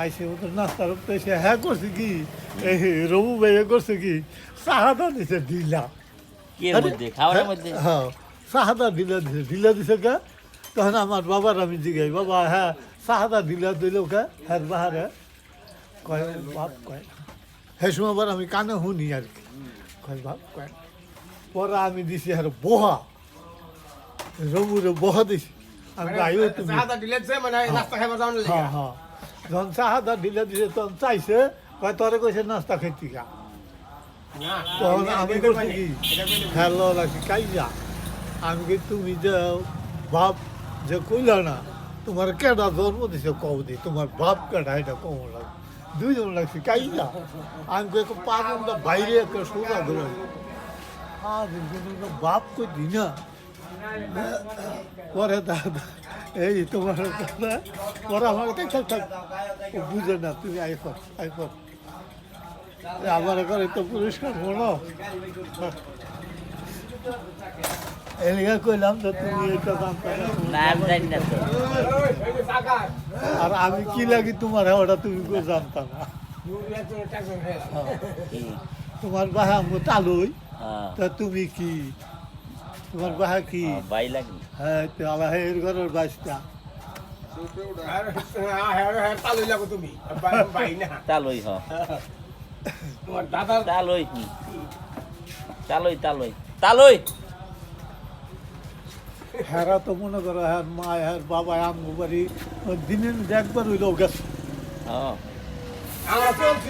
আইসে ওদের নাস্তা রক্ত এসে হ্যাঁ করছে কি? এই রবু ভাইয়া করছে কি? সাহাদা দিছে ঢিলা। মধ্যে? হ্যাঁ সাহাদা ঢিলা দিছে ঢিলা দিছে কে? তখন আমার বাবার আমি জিগাই বাবা হ্যাঁ সাহাদা ঢিলা দিল কে? হ্যাঁ বাহারে। কয় বাপ কয় হে সময় আবার আমি কানে শুনি আর কি। কয় বাপ কয় পরে আমি দিছি আর বহা। রবুরে বহা দিছি। আমি গাইও তুমি। চাহাদা দিলে যে মানে নাস্তা খাইবার যাওয়ার হ্যাঁ হ্যাঁ। যখন চাহাদা ঢিলা দিছে তখন চাইছে কয় তোরে কইছে নাস্তা খেতে গা। তখন আমি করছি কি হ্যালো লাগছি কাইয়া আমি কি তুমি যে বাপ যে কইলা না তোমার কেডা জন্ম দিছে কও দি তোমার বাপ কেডা এটা কম লাগে দুইজন লাগছে কাইয়া আমি কই পাগলটা বাইরে একটা সোজা ধরে হ্যাঁ বাপ কই দি না পরে দাদা এই তোমার কথা পরে আমার থাক থাক বুঝে না তুমি আইফোন আইফোন আমার ঘরে তো পুরস্কার বলো এলিগা কইলাম যে তুমি এটা তো। চাকা আর আমি কি লাগি তোমার ওটা তুমি জানতাম না? তোমার বাহা আমগো হ্যাঁ। তা তুমি কি? তোমার বাহা কি? হ্যাঁ, বাই লাগি। হ্যাঁ তো আলাহের ঘরের বাসটা। আর তুমি বাই- বাই না তালই হ। তোমার দাদার তালই হুম। তালই তালই তালই হেরা তো মনে করো হ্যাঁ মা হ্যাঁ বাবা আমগো বাড়ি দিনে একবার হইলেও গেছে। হ্যাঁ